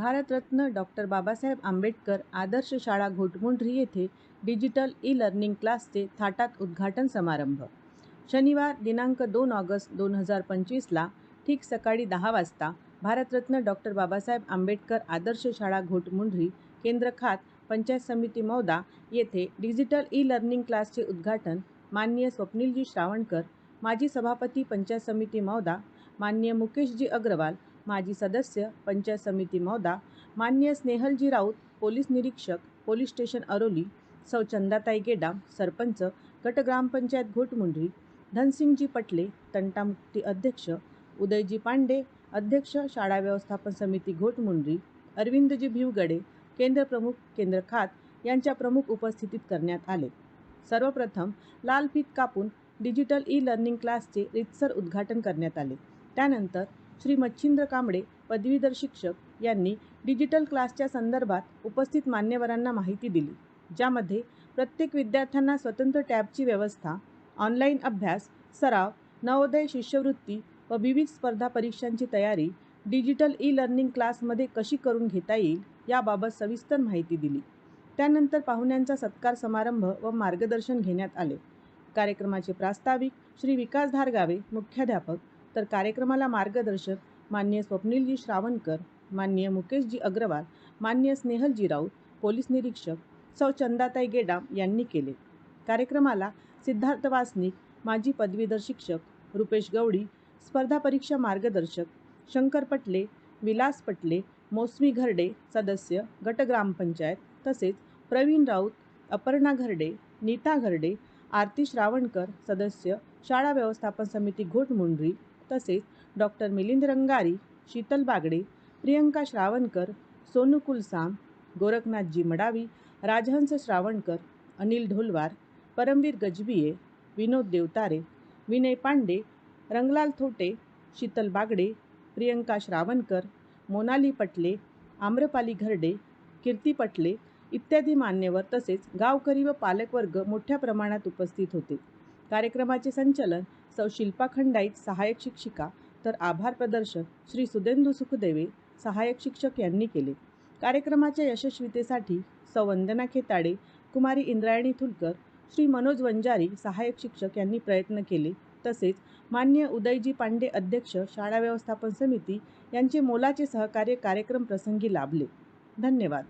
Bharat Ratna doctor Babasaheb Ambedkar आदर्श शाळा घोटमुंढरी येथे डिजिटल ई लर्निंग क्लासचे थाटात उद्घाटन समारंभ. शनिवार दिनांक दोन ऑगस्ट दोन हजार पंचवीसला ठीक सकाळी दहा वाजता भारतरत्न डॉक्टर बाबासाहेब आंबेडकर आदर्श शाळा घोटमुंढरी केंद्र खात पंचायत समिती मौदा येथे डिजिटल ई लर्निंग क्लासचे उद्घाटन माननीय स्वप्नीलजी श्रावणकर माजी सभापती पंचायत समिती मौदा माननीय मुकेशजी अग्रवाल माजी सदस्य पंचायत समिती मौदा मान्य स्नेहलजी राऊत पोलीस निरीक्षक पोलीस स्टेशन अरोली सौ चंदाताई गेडाम सरपंच गट ग्रामपंचायत घोटमुंड्री धनसिंगजी पटले तंटामुक्ती अध्यक्ष उदयजी पांडे अध्यक्ष शाळा व्यवस्थापन समिती घोटमुंड्री अरविंदजी भिवगडे केंद्र प्रमुख केंद्र खात यांच्या प्रमुख उपस्थितीत करण्यात आले. सर्वप्रथम लाल फीत कापून डिजिटल ई लर्निंग क्लासचे रितसर उद्घाटन करण्यात आले. त्यानंतर श्री मच्छिंद्र कांबळे पदवीधर शिक्षक यांनी डिजिटल क्लासच्या संदर्भात उपस्थित मान्यवरांना माहिती दिली ज्यामध्ये प्रत्येक विद्यार्थ्यांना स्वतंत्र टॅबची व्यवस्था ऑनलाईन अभ्यास सराव नवोदय शिष्यवृत्ती व विविध स्पर्धा परीक्षांची तयारी डिजिटल ई लर्निंग क्लासमध्ये कशी करून घेता येईल याबाबत सविस्तर माहिती दिली. त्यानंतर पाहुण्यांचा सत्कार समारंभ व मार्गदर्शन घेण्यात आले. कार्यक्रमाचे प्रास्ताविक श्री विकास धारगावे मुख्याध्यापक तर कार्यक्रमाला मार्गदर्शक माननीय स्वप्नीलजी श्रावणकर माननीय मुकेशजी अग्रवाल मान्य स्नेहलजी राऊत पोलीस निरीक्षक सौ चंदाताई गेडाम यांनी केले. कार्यक्रमाला सिद्धार्थ वासनिक माजी पदवीधर शिक्षक रुपेश गवडी स्पर्धा परीक्षा मार्गदर्शक शंकर पटले विलास पटले मोसमी घरडे सदस्य गट ग्रामपंचायत तसेच प्रवीण राऊत अपर्णा घरडे नीता घरडे आरती श्रावणकर सदस्य शाळा व्यवस्थापन समिती घोटमुंडरी तसेच डॉक्टर मिलिंद रंगारी शीतल बागडे प्रियंका श्रावणकर सोनू कुलसाम गोरखनाथजी मडावी राजहंस श्रावणकर अनिल ढोलवार परमवीर गजबिये विनोद देवतारे विनय पांडे रंगलाल थोटे शीतल बागडे प्रियंका श्रावणकर मोनाली पटले आम्रपाली घरडे कीर्ती पटले इत्यादी मान्यवर तसेच गावकरी व पालकवर्ग मोठ्या प्रमाणात उपस्थित होते. कार्यक्रमाचे संचलन सौ शिल्पा खंडाईत सहाय्यक शिक्षिका तर आभार प्रदर्शक श्री सुदेंदू सुखदेवे सहाय्यक शिक्षक यांनी केले. कार्यक्रमाच्या यशस्वीतेसाठी सौ. वंदना खेताडे कुमारी इंद्रायणी थुलकर श्री मनोज वंजारी सहाय्यक शिक्षक यांनी प्रयत्न केले. तसेच मान्य उदयजी पांडे अध्यक्ष शाळा व्यवस्थापन समिती यांचे मोलाचे सहकार्य कार्यक्रम प्रसंगी लाभले. धन्यवाद.